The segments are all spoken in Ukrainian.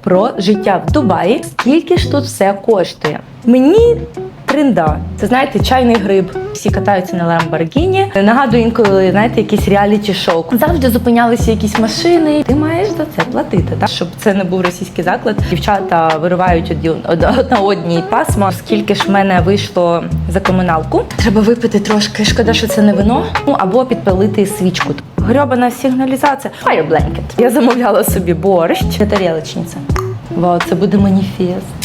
про життя в Дубаї. Скільки ж тут все коштує? Мені тринда. Це знаєте, чайний гриб. Всі катаються на Ламборгіні. Нагадую інколи, знаєте, якісь реаліті-шоу. Завжди зупинялися якісь машини. Ти маєш за це платити, так? щоб це не був російський заклад. Дівчата виривають одна одній пасма. Скільки ж в мене вийшло за комуналку? Треба випити трошки. Шкода, що це не вино. Ну або підпалити свічку. Грьобана сигналізація. Fire blanket. Я замовляла собі борщ. Тарілочниця. Вау, це буде маніфест.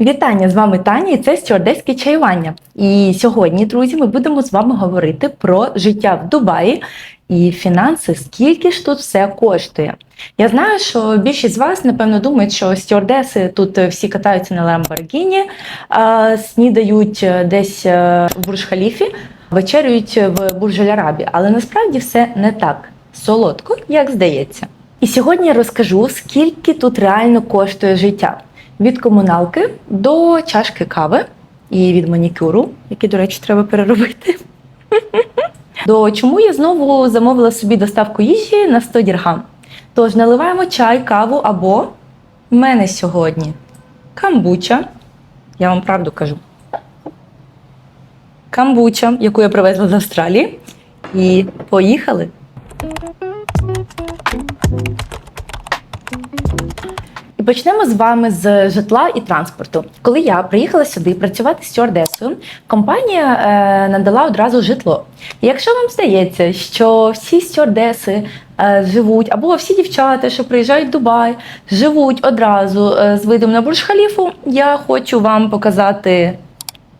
Вітання з вами Таня, і це стюардеське чаювання. І сьогодні, друзі, ми будемо з вами говорити про життя в Дубаї і фінанси, скільки ж тут все коштує. Я знаю, що більшість з вас, напевно, думають, що стюардеси тут всі катаються на Ламборгіні, снідають е, десь е, в Бурж-Халіфі, вечерюють в Бурж-Аль-Арабі. Але насправді все не так солодко, як здається. І сьогодні я розкажу, скільки тут реально коштує життя від комуналки до чашки кави і від манікюру, який, до речі, треба переробити. До чому я знову замовила собі доставку їжі на 100 діргам. Тож наливаємо чай, каву або в мене сьогодні камбуча. Я вам правду кажу. Камбуча, яку я привезла з Австралії. І поїхали. Почнемо з вами з житла і транспорту. Коли я приїхала сюди працювати стюардесою, компанія е, надала одразу житло. Якщо вам здається, що всі стюардеси е, живуть, або всі дівчата, що приїжджають в Дубай, живуть одразу е, з видом на Бурж-Халіфу, я хочу вам показати.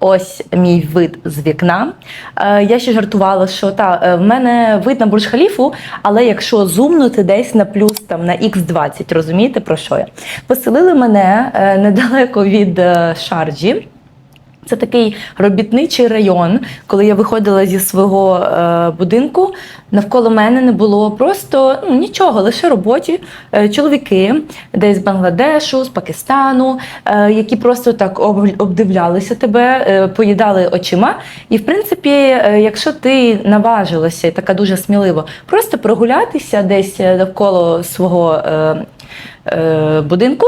Ось мій вид з вікна. Е, я ще жартувала, що та е, в мене вид на Бурж-Халіфу, але якщо зумнути десь на плюс там на Х20, розумієте про що я? Поселили мене е, недалеко від е, Шарджі. Це такий робітничий район. Коли я виходила зі свого е, будинку, навколо мене не було просто ну, нічого, лише робочі е, чоловіки, десь з Бангладешу, з Пакистану, е, які просто так об- обдивлялися тебе, е, поїдали очима. І в принципі, е, якщо ти наважилася така дуже сміливо, просто прогулятися десь е, навколо свого е, е, будинку.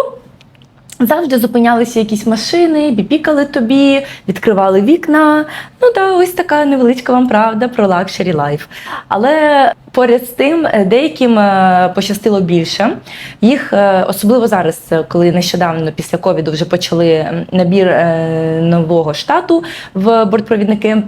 Завжди зупинялися якісь машини, біпікали тобі, відкривали вікна. Ну да, ось така невеличка вам правда про лакшері лайф. Але поряд з тим е, деяким е, пощастило більше. Їх е, особливо зараз, коли нещодавно після ковіду вже почали набір нового штату в бортпровідники.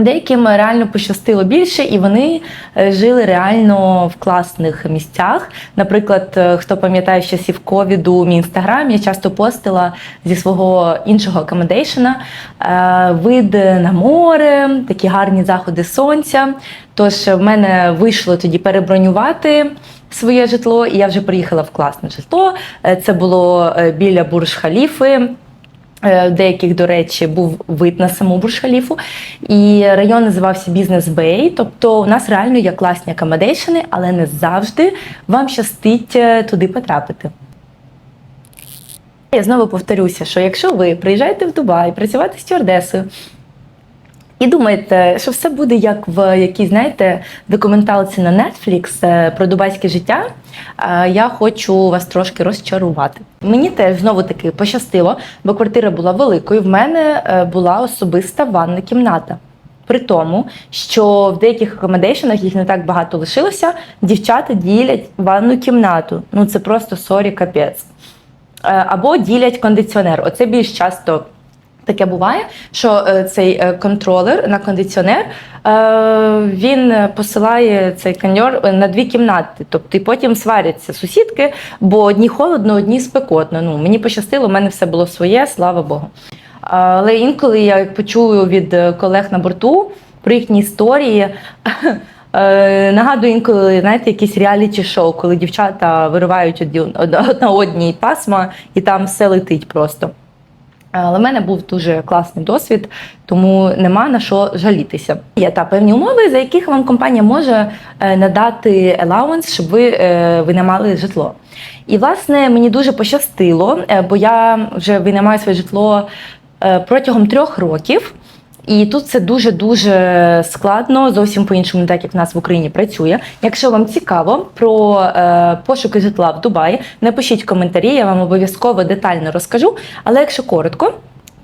Деяким реально пощастило більше, і вони е, жили реально в класних місцях. Наприклад, е, хто пам'ятає часів ковіду, мій інстаграм, я часто постила зі свого іншого акомодейшена е, вид на море, такі гарні заходи сонця. Тож в мене вийшло тоді перебронювати своє житло, і я вже приїхала в класне житло. Е, Це було е, біля Бурж-Халіфи. Е, Деяких, до речі, був вид на саму Бурж-Халіфу. І район називався Бізнес Бей. Тобто у нас реально є класні акомодейшени, але не завжди вам щастить е, туди потрапити. Я знову повторюся, що якщо ви приїжджаєте в Дубай працювати стюардесою, і думаєте, що все буде як в якій, знаєте, документалці на Netflix е, про дубайське життя. е, Я хочу вас трошки розчарувати. Мені теж знову таки пощастило, бо квартира була великою. В мене е, була особиста ванна кімната. При тому, що в деяких акомодейшенах їх не так багато лишилося, дівчата ділять ванну кімнату. Ну це просто сорі капець. Або ділять кондиціонер. Оце більш часто таке буває, що е, цей е, контролер на кондиціонер е, він посилає цей кондьор на дві кімнати. Тобто і потім сваряться сусідки, бо одні холодно, одні спекотно. Ну мені пощастило, у мене все було своє, слава Богу. Але інколи я почую від колег на борту про їхні історії. Нагадую інколи, знаєте, якісь реаліті-шоу, коли дівчата виривають одна одній пасма і там все летить просто. Але в мене був дуже класний досвід, тому нема на що жалітися. Є та певні умови, за яких вам компанія може е, надати елаунс, щоб ви е, винаймали житло. І власне мені дуже пощастило, е, бо я вже винаймаю своє житло протягом трьох років. І тут це дуже дуже складно, зовсім по-іншому, так як в нас в Україні працює. Якщо вам цікаво про е, пошуки житла в Дубаї, напишіть коментарі, я вам обов'язково детально розкажу. Але якщо коротко,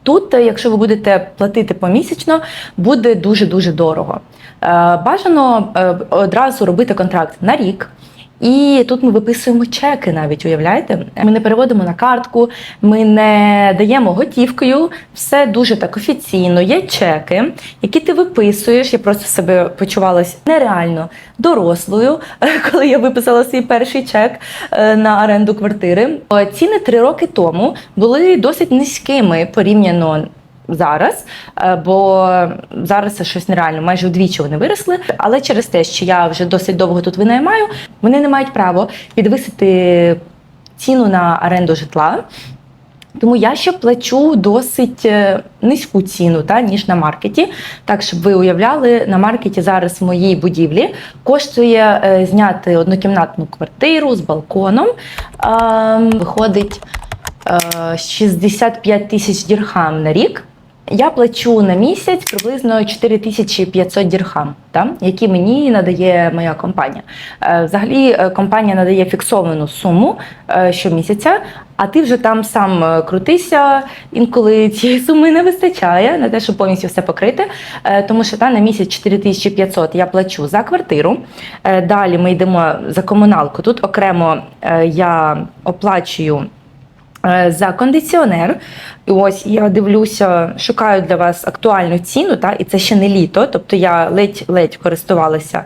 тут, е, якщо ви будете платити помісячно, буде дуже дуже дорого. Е, бажано е, одразу робити контракт на рік. І тут ми виписуємо чеки навіть, уявляєте? Ми не переводимо на картку, ми не даємо готівкою. Все дуже так офіційно. Є чеки, які ти виписуєш. Я просто себе почувалася нереально дорослою, коли я виписала свій перший чек е, на оренду квартири. Е, Ціни три роки тому були досить низькими порівняно зараз, е, бо зараз це щось нереально, майже вдвічі вони виросли. Але через те, що я вже досить довго тут винаймаю, вони не мають права підвисити ціну на оренду житла. Тому я ще плачу досить е, низьку ціну, та, ніж на маркеті. Так, щоб ви уявляли, на маркеті зараз в моїй будівлі коштує е, зняти однокімнатну квартиру з балконом. е, Виходить е, 65 тисяч дірхам на рік. Я плачу на місяць приблизно 4500 дірхам, та, які мені надає моя компанія. Е, Взагалі, е, компанія надає фіксовану суму е, щомісяця, а ти вже там сам крутися. Інколи цієї суми не вистачає на те, щоб повністю все покрити. Тому що та, на місяць 4500 я плачу за квартиру. Далі ми йдемо за комуналку. Тут окремо я оплачую. Е, За кондиціонер, і ось я дивлюся, шукаю для вас актуальну ціну, та, і це ще не літо. Тобто я ледь-ледь користувалася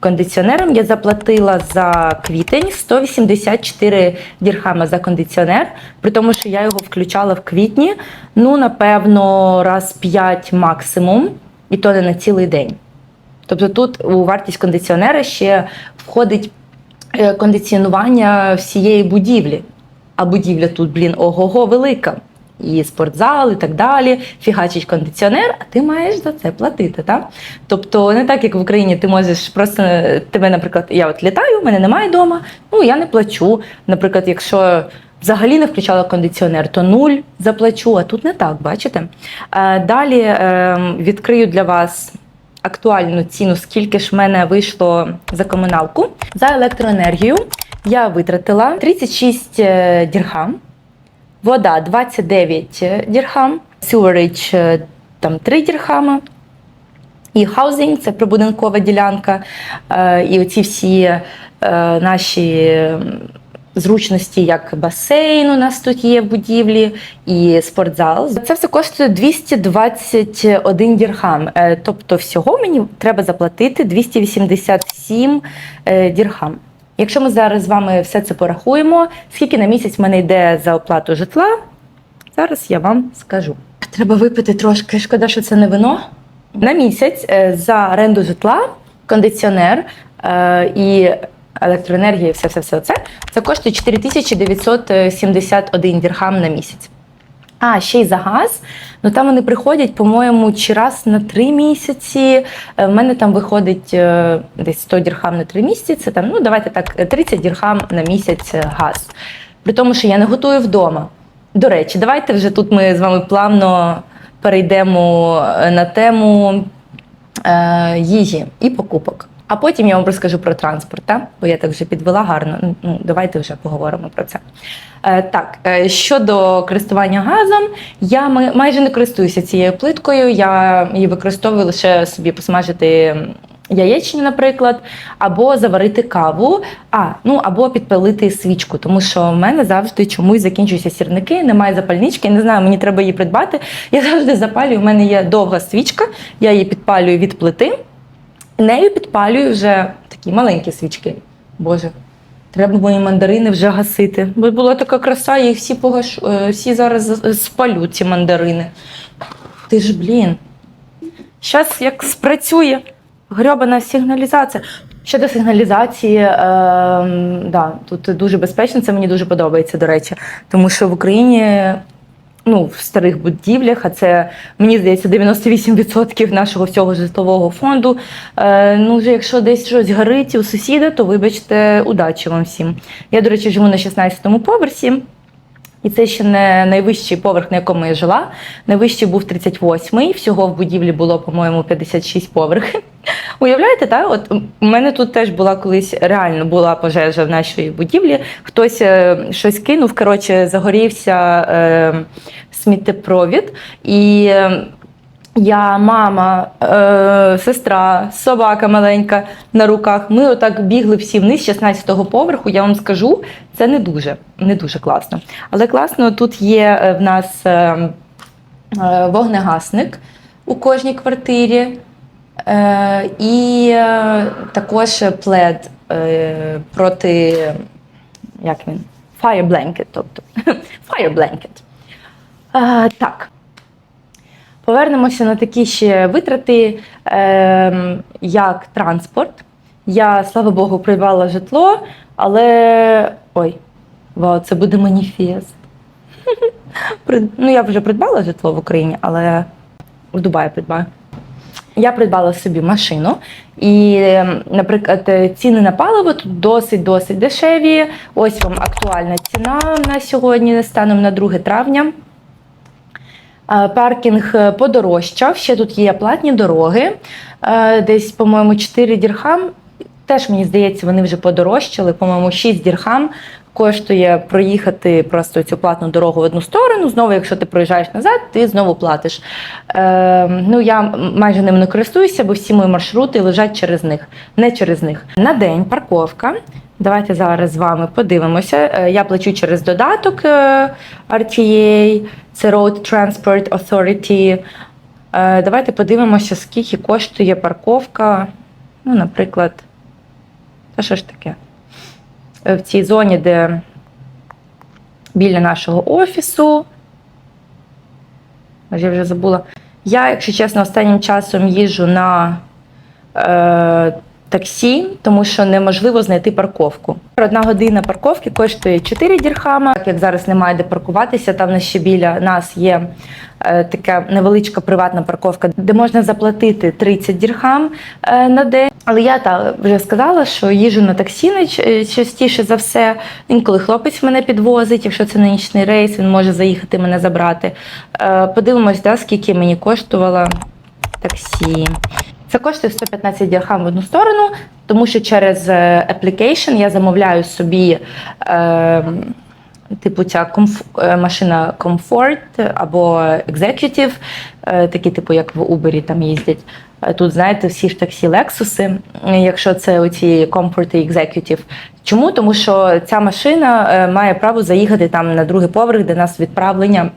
кондиціонером. Я заплатила за квітень 184 дірхами за кондиціонер, при тому, що я його включала в квітні, ну, напевно, раз 5 максимум, і то не на цілий день. Тобто тут у вартість кондиціонера ще входить е, кондиціонування всієї будівлі. А будівля тут, блін, ого-го, велика. І спортзал, і так далі, фігачить кондиціонер, а ти маєш за це платити. Так? Тобто не так, як в Україні, ти можеш просто тебе, наприклад, я от літаю, в мене немає вдома, ну я не плачу. Наприклад, якщо взагалі не включала кондиціонер, то нуль заплачу, а тут не так, бачите? Е, Далі е, відкрию для вас актуальну ціну, скільки ж в мене вийшло за комуналку. За електроенергію я витратила 36 е, дірхам, вода 29 дірхам, sewerage е, там 3 дірхами. І хаузинг це прибудинкова ділянка, е, і оці всі е, наші зручності, як басейн у нас тут є в будівлі, і спортзал. Це все коштує 221 дірхам. Е, Тобто всього мені треба заплатити 287 е, дірхам. Якщо ми зараз з вами все це порахуємо, скільки на місяць в мене йде за оплату житла, зараз я вам скажу. Треба випити трошки, шкода, що це не вино. На місяць е, за оренду житла, кондиціонер і електроенергія, все, все, все це, це коштує 4971 дірхам на місяць. А, ще й за газ. Ну там вони приходять, по-моєму, чи раз на три місяці. Е, В мене там виходить е, десь 100 дірхам на три місяці. Це там, ну давайте так, 30 дірхам на місяць е, газ. При тому, що я не готую вдома. До речі, давайте вже тут ми з вами плавно перейдемо на тему е, їжі і покупок. А потім я вам розкажу про транспорт, та? бо я так вже підвела гарно. Ну, давайте вже поговоримо про це. Е, так, е, щодо користування газом, я майже не користуюся цією плиткою. Я її використовую лише собі посмажити яєчню, наприклад, або заварити каву, а ну або підпалити свічку, тому що в мене завжди чомусь закінчуються сірники, немає запальнички. Не знаю, мені треба її придбати. Я завжди запалюю. У мене є довга свічка, я її підпалюю від плити. Нею підпалюю вже такі маленькі свічки. Боже, треба мої мандарини вже гасити. Бо була така краса, я їх всі погаш... е, всі зараз спалю, ці мандарини. Ти ж, блін. Щас як спрацює грьобана сигналізація. Щодо сигналізації, е, да, тут дуже безпечно, це мені дуже подобається, до речі. Тому що в Україні ну, в старих будівлях, а це мені здається 98% нашого всього житлового фонду. Е, ну, вже якщо десь щось горить у сусіда, то вибачте, удачі вам всім. Я, до речі, живу на 16-му поверсі. І це ще не найвищий поверх, на якому я жила. Найвищий був 38-й. Всього в будівлі було, по-моєму, 56 поверхів. Уявляєте, так? От у мене тут теж була колись реально була пожежа в нашій будівлі. Хтось е, щось кинув, коротше, загорівся е, сміттєпровід. І е, я, мама, е, сестра, собака маленька на руках. Ми отак бігли всі вниз 16-го поверху. Я вам скажу, це не дуже, не дуже класно. Але класно, тут є е, в нас е, е, вогнегасник у кожній квартирі. Е, і е, також плед е, проти, як він? Fire blanket, тобто fire blanket. Так. Повернемося на такі ще витрати, е, як транспорт. Я, слава Богу, придбала житло, але. Ой, вау, це буде маніфест. Ну, я вже придбала житло в Україні, але в Дубаї придбаю. Я придбала собі машину, і, ем, наприклад, е, ціни на паливо тут досить-досить дешеві. Ось вам актуальна ціна на сьогодні, станом на 2 травня. Е, Паркінг е, подорожчав. Ще тут є платні дороги, десь, по-моєму, 4 дірхам. Теж мені здається, вони вже подорожчали. По-моєму, 6 дірхам коштує проїхати просто цю платну дорогу в одну сторону. Знову, якщо ти проїжджаєш назад, ти знову платиш. Е, ну я майже ним не користуюся, бо всі мої маршрути лежать через них, не через них. На день парковка. Давайте зараз з вами подивимося. Е, Я плачу через додаток е, RTA, це Road Transport Authority. Е, Давайте подивимося, скільки коштує парковка. Ну, наприклад, та що ж таке? Е, В цій зоні, де біля нашого офісу. Я вже забула. Я, якщо чесно, останнім часом їжджу на е, таксі, тому що неможливо знайти парковку. Одна година парковки коштує 4 дірхама. Так як зараз немає де паркуватися, там на ще біля нас є е, така невеличка приватна парковка, де можна заплатити 30 дірхам е, на день. Але я та вже сказала, що їжу на таксі найч- частіше за все. Інколи хлопець мене підвозить, якщо це на нічний рейс, він може заїхати мене забрати. Е, Подивимось, да, скільки мені коштувало таксі. Це коштує 115 дірхам в одну сторону, тому що через е, application я замовляю собі е, типу ця комф, е, машина Comfort або Executive, е, такі, типу, як в Uber там їздять. Е, Тут, знаєте, всі ж таксі Lexus, якщо це оці Comfort і Executive. Чому? Тому що ця машина має право заїхати там на другий поверх, де нас відправлення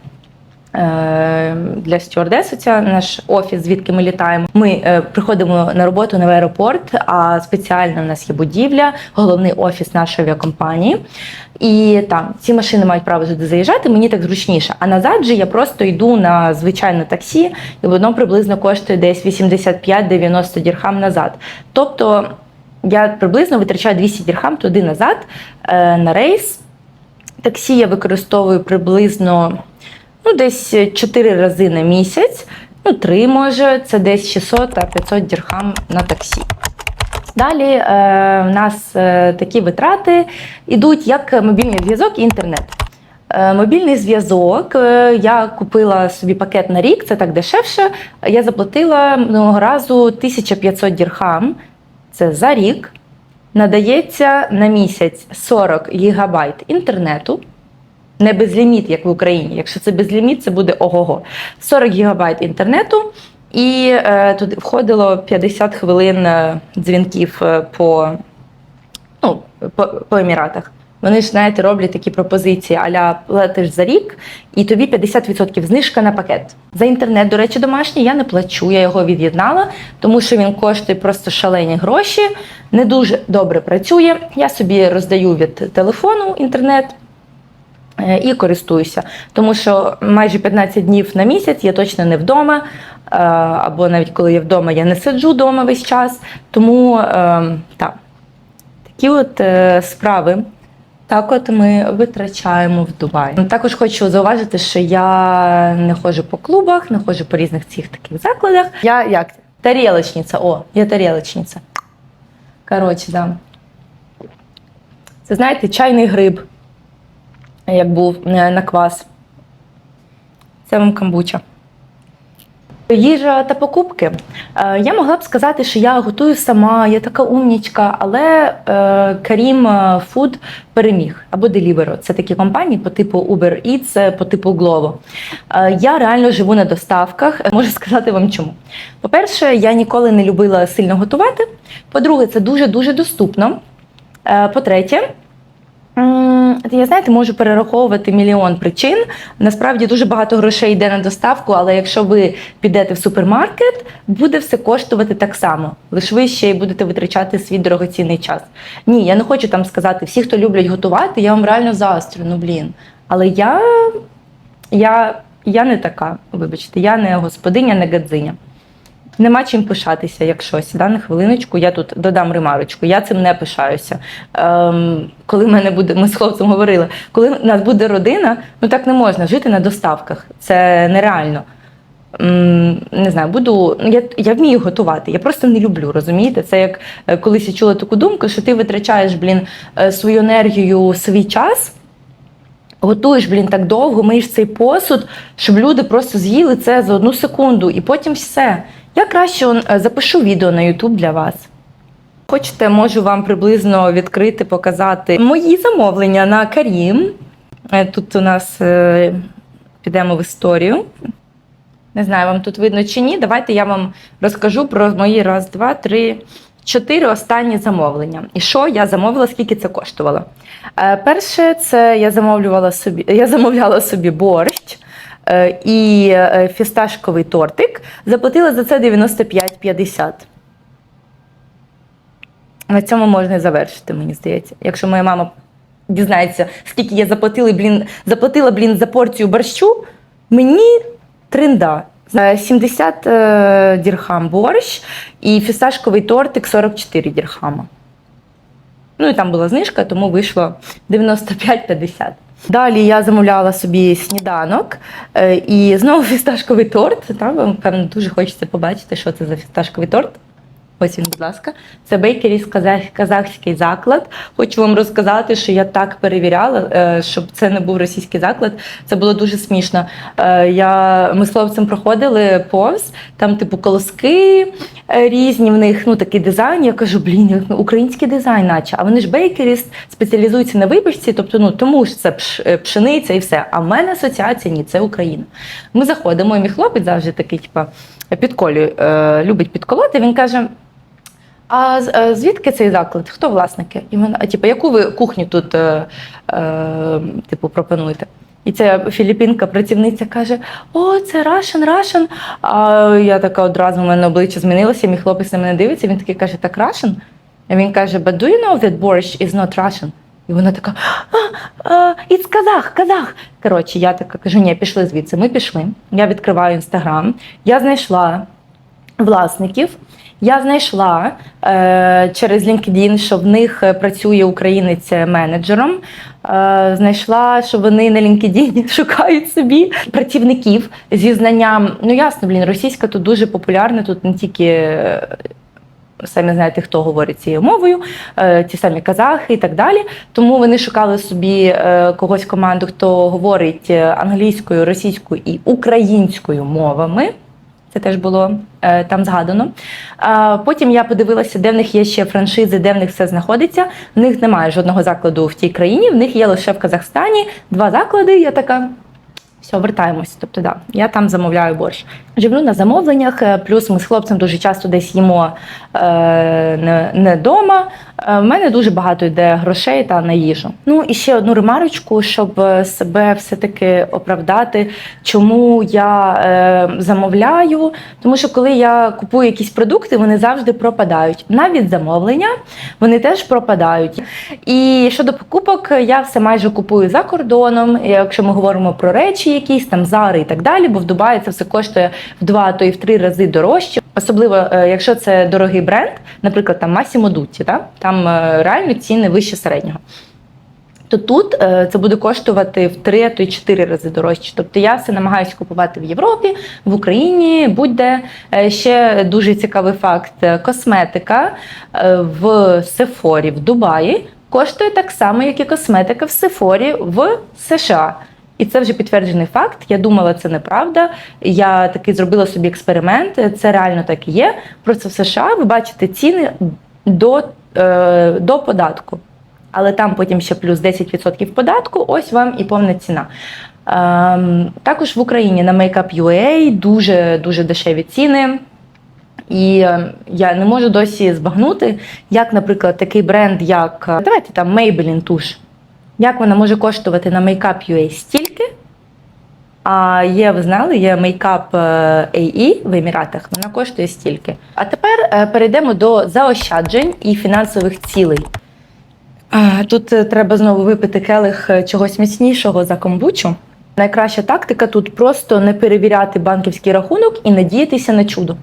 для стюардес, це наш офіс, звідки ми літаємо. Ми е, приходимо на роботу на аеропорт, а спеціально в нас є будівля, головний офіс нашої авіакомпанії. І там ці машини мають право сюди заїжджати, мені так зручніше. А назад же я просто йду на звичайне таксі, і воно приблизно коштує десь 85-90 дірхам назад. Тобто я приблизно витрачаю 200 дірхам туди назад е, на рейс. Таксі я використовую приблизно ну, десь 4 рази на місяць, ну 3 може, це десь 600 та 500 дірхам на таксі. Далі е, в нас е, такі витрати йдуть як мобільний зв'язок і інтернет. Е, Мобільний зв'язок. е, Я купила собі пакет на рік, це так дешевше. Я заплатила минулого разу 1500 дірхам. Це за рік. Надається на місяць 40 гігабайт інтернету. Не безліміт, як в Україні. Якщо це безліміт, це буде ого-го. 40 гігабайт інтернету. І е, туди входило 50 хвилин е, дзвінків е, по, ну, по, по Еміратах. Вони ж, знаєте, роблять такі пропозиції, аля платиш за рік, і тобі 50% знижка на пакет. За інтернет, до речі, домашній я не плачу, я його від'єднала, тому що він коштує просто шалені гроші, не дуже добре працює. Я собі роздаю від телефону інтернет. Е, І користуюся, тому що майже 15 днів на місяць я точно не вдома, е, або навіть коли я вдома, я не сиджу вдома весь час. Тому е, так, такі от справи. Так, от ми витрачаємо в Дубаї. Також хочу зауважити, що я не ходжу по клубах, не ходжу по різних цих таких закладах. Я як тарілочниця, о, я тарілочниця. Коротше, да. Це знаєте, чайний гриб. Як був е, на квас. Це вам камбуча. Їжа та покупки. Е, Я могла б сказати, що я готую сама, я така умнічка, але е, е, Food переміг або Deliveroo. Це такі компанії по типу Uber Eats, по типу Glovo. Я реально живу на доставках. Можу сказати вам чому. По-перше, я ніколи не любила сильно готувати. По-друге, це дуже-дуже доступно. По-третє, Я знаєте, можу перераховувати мільйон причин. Насправді дуже багато грошей йде на доставку, але якщо ви підете в супермаркет, буде все коштувати так само. Лише ви ще й будете витрачати свій дорогоцінний час. Ні, я не хочу там сказати, всі, хто люблять готувати, я вам реально заострю, ну блін. Але я, я, я не така, вибачте, я не господиня, не гадзиня. Нема чим пишатися, як щось. Да, на хвилиночку я тут додам ремарочку. Я цим не пишаюся. Ем, коли мене буде, ми з хлопцем говорили, коли в нас буде родина, ну так не можна жити на доставках. Це нереально. Не знаю, буду. Я, я вмію готувати, я просто не люблю, розумієте? Це як е, колись я чула таку думку, що ти витрачаєш, блін, е, свою енергію, свій час. Готуєш, блін, так довго, миєш цей посуд, щоб люди просто з'їли це за одну секунду, і потім все. Я краще е, запишу відео на YouTube для вас. Хочете, можу вам приблизно відкрити, показати мої замовлення на Карім. Е, Тут у нас е, підемо в історію. Не знаю, вам тут видно чи ні. Давайте я вам розкажу про мої раз, два, три, чотири останні замовлення. І що я замовила, скільки це коштувало. Е, Перше, це я замовлювала собі, я замовляла собі борщ е, і е, фісташковий тортик. Заплатила за це 95,50. На цьому можна і завершити, мені здається. Якщо моя мама дізнається, скільки я заплатила, блін, заплатила блін, за порцію борщу, мені тринда. Е, 70 е, дірхам борщ і фісташковий тортик 44 дірхама. Ну і там була знижка, тому вийшло 95,50. Далі я замовляла собі сніданок е, і знову фісташковий торт. Там вам певно дуже хочеться побачити, що це за фісташковий торт. Ось він, будь ласка. Це бейкеріс казахський заклад. Хочу вам розказати, що я так перевіряла, е, щоб це не був російський заклад. Це було дуже смішно. Е, Я, ми з хлопцем проходили повз, там, типу, колоски е, різні в них, ну такий дизайн. Я кажу, блін, український дизайн, наче. А вони ж бейкеріс спеціалізуються на випічці, тобто, ну тому ж це пшениця і все. А в мене асоціація ні, це Україна. Ми заходимо, і мій хлопець завжди такий, типу, підколює, любить підколоти. Він каже. А е, звідки цей заклад? Хто власники? І мене, а, типу, яку ви кухню тут е, е, типу, пропонуєте? І ця філіппінка працівниця каже: О, це Russian, Russian. А я така одразу в мене обличчя змінилося. Мій хлопець на мене дивиться. Він такий каже: Так Russian? І він каже: But do you know that borscht is not Russian? І вона така: а, а, It's казах, казах. Коротше, я така кажу: ні, пішли звідси. Ми пішли. Я відкриваю інстаграм. Я знайшла власників. Я знайшла е, через LinkedIn, що в них е, працює українець менеджером. Е, знайшла, що вони на LinkedIn шукають собі працівників зі знанням. Ну ясно, блін, російська тут дуже популярна, тут не тільки. е, Самі знаєте, хто говорить цією мовою, е, ті самі казахи і так далі. Тому вони шукали собі когось команду, хто говорить англійською, російською і українською мовами. Це теж було е, там згадано. А, потім я подивилася, де в них є ще франшизи, де в них все знаходиться. В них немає жодного закладу в тій країні, в них є лише в Казахстані два заклади. Я така. Все, вертаємось. Тобто, да, я там замовляю борщ. Живлю на замовленнях, е, плюс ми з хлопцем дуже часто десь їмо е, не, не вдома. Е, в мене дуже багато йде грошей та на їжу. Ну і ще одну ремарочку, щоб е, себе все-таки оправдати, чому я е, замовляю. Тому що коли я купую якісь продукти, вони завжди пропадають. Навіть замовлення вони теж пропадають. І щодо покупок, я все майже купую за кордоном. Якщо ми говоримо про речі, якісь там зари і так далі, бо в Дубаї це все коштує в два, то і в три рази дорожче. Особливо, е, якщо це дорогий бренд, наприклад, там Massimo Dutti, да? там е, реально ціни вище середнього. То тут е, це буде коштувати в 3, а то й 4 рази дорожче. Тобто я все намагаюся купувати в Європі, в Україні, будь-де. Ще дуже цікавий факт: косметика в Сефорі в Дубаї коштує так само, як і косметика в Сефорі в США. І це вже підтверджений факт. Я думала, це неправда. Я таки зробила собі експеримент. Це реально так і є. Просто в США ви бачите ціни до, е, до податку. Але там потім ще плюс 10% податку, ось вам і повна ціна. Ем, також в Україні на Makeup.ua дуже дуже дешеві ціни. І е, я не можу досі збагнути, як, наприклад, такий бренд, як е, давайте там Maybelline туш, як вона може коштувати на Makeup.ua стільки. А є, ви знали, є Makeup е, AE в Еміратах, вона коштує стільки. А тепер е, перейдемо до заощаджень і фінансових цілей. Тут е, треба знову випити келих е, чогось міцнішого за комбучу. Найкраща тактика тут просто не перевіряти банківський рахунок і надіятися на чудо.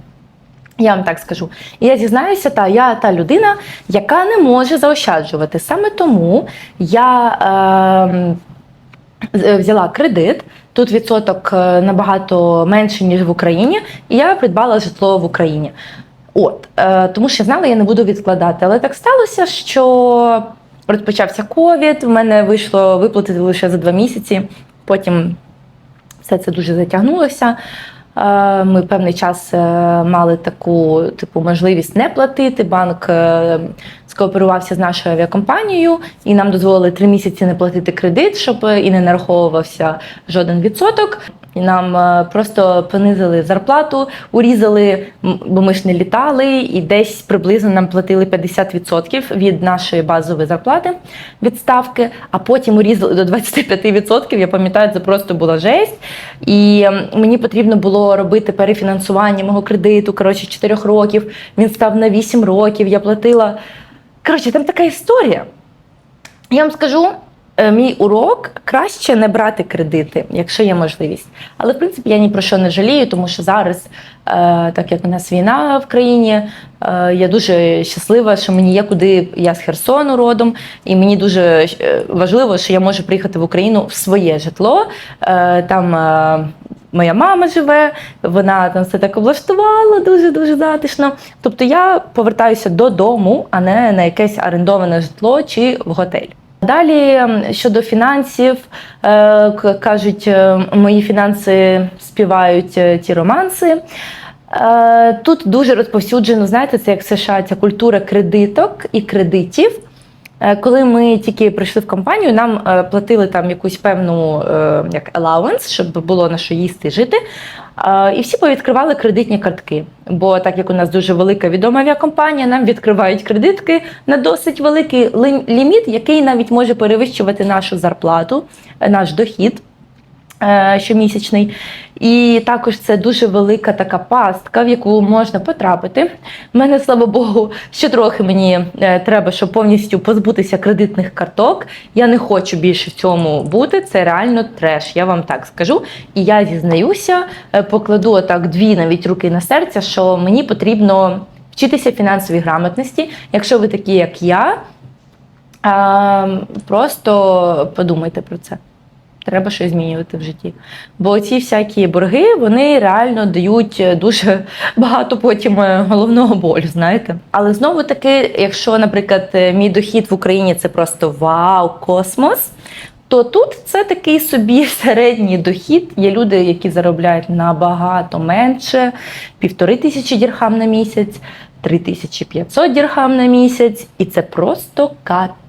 Я вам так скажу. І я зізнаюся, та я та людина, яка не може заощаджувати. Саме тому я е, взяла кредит. Тут відсоток е, набагато менший, ніж в Україні, і я придбала житло в Україні. От, е, тому що я знала, я не буду відкладати. Але так сталося, що розпочався ковід, в мене вийшло виплатити лише за два місяці. Потім все це дуже затягнулося. Е, Ми певний час е, мали таку типу можливість не платити. Банк е, скооперувався з нашою авіакомпанією, і нам дозволили три місяці не платити кредит, щоб і не нараховувався жоден відсоток. І нам е, просто понизили зарплату, урізали, бо ми ж не літали, і десь приблизно нам платили 50% від нашої базової зарплати відставки, а потім урізали до 25%. Я пам'ятаю, це просто була жесть. І мені потрібно було робити перефінансування мого кредиту. Коротше, 4 років. Він став на 8 років. Я платила. Коротше, там така історія. Я вам скажу, мій урок краще не брати кредити, якщо є можливість. Але в принципі я ні про що не жалію, тому що зараз, е, так як у нас війна в країні, е, я дуже щаслива, що мені є куди. Я з Херсону родом, і мені дуже е, важливо, що я можу приїхати в Україну в своє житло. Е, Там е, моя мама живе, вона там все так облаштувала дуже дуже затишно. Тобто я повертаюся додому, а не на якесь орендоване житло чи в готель. Далі щодо фінансів, е, кажуть, е, мої фінанси співають е, ті романси. Тут дуже розповсюджено, знаєте, це як в США, ця культура кредиток і кредитів. Е, Коли ми тільки прийшли в компанію, нам е, платили там якусь певну е, як allowance, щоб було на що їсти жити. І всі повідкривали кредитні картки. Бо так як у нас дуже велика відома авіакомпанія, нам відкривають кредитки на досить великий ліміт, який навіть може перевищувати нашу зарплату, наш дохід щомісячний. І також це дуже велика така пастка, в яку можна потрапити. У мене, слава Богу, ще трохи мені е, треба, щоб повністю позбутися кредитних карток. Я не хочу більше в цьому бути. Це реально треш, я вам так скажу. І я зізнаюся, е, покладу отак дві навіть руки на серце, що мені потрібно вчитися фінансовій грамотності. Якщо ви такі, як я, просто подумайте про це. Треба щось змінювати в житті. Бо ці всякі борги вони реально дають дуже багато потім е, головного болю, знаєте. Але знову таки, якщо, наприклад, е, мій дохід в Україні це просто вау, космос. То тут це такий собі середній дохід. Є люди, які заробляють набагато менше, півтори тисячі дірхам на місяць, 3500 дірхам на місяць, і це просто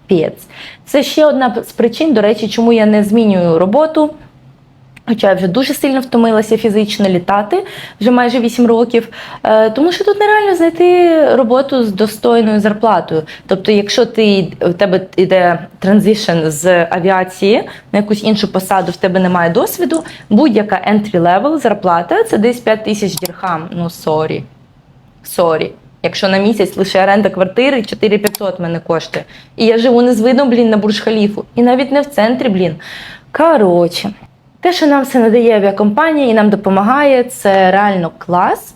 капець. Це ще одна з причин, до речі, чому я не змінюю роботу. Хоча я вже дуже сильно втомилася фізично літати вже майже 8 років, Е, тому що тут нереально знайти роботу з достойною зарплатою. Тобто, якщо ти в тебе йде транзишн з авіації на якусь іншу посаду, в тебе немає досвіду, будь-яка entry level зарплата це десь 5 тисяч дірхам. Ну сорі. Сорі. Якщо на місяць лише оренда квартири 4500 мене коштує. І я живу не з видом, блін, на Бурж-Халіфу. І навіть не в центрі, блін. Коротше, те, що нам все надає авіакомпанія і нам допомагає, це реально клас.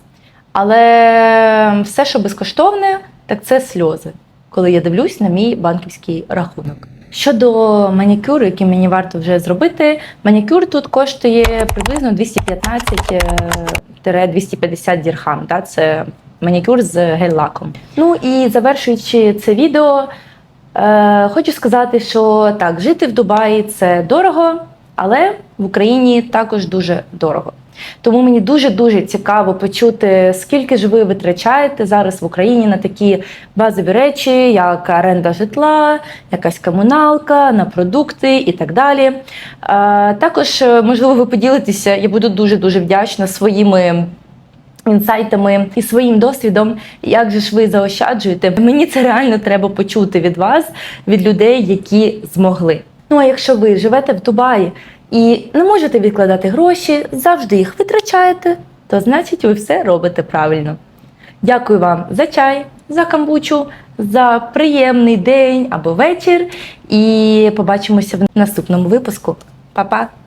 Але все, що безкоштовне, так це сльози, коли я дивлюсь на мій банківський рахунок. Щодо манікюру, який мені варто вже зробити, манікюр тут коштує приблизно 215-250 дірхам. Да? Це манікюр з гель-лаком. Ну і завершуючи це відео, Е, хочу сказати, що так, жити в Дубаї це дорого, але в Україні також дуже дорого. Тому мені дуже дуже цікаво почути, скільки ж ви витрачаєте зараз в Україні на такі базові речі, як оренда житла, якась комуналка, на продукти і так далі. Е, також, можливо, ви поділитеся, я буду дуже дуже вдячна своїми інсайтами і своїм досвідом, як же ж ви заощаджуєте. Мені це реально треба почути від вас, від людей, які змогли. Ну а якщо ви живете в Дубаї і не можете відкладати гроші, завжди їх витрачаєте, то значить ви все робите правильно. Дякую вам за чай, за камбучу, за приємний день або вечір. І побачимося в наступному випуску. Па-па!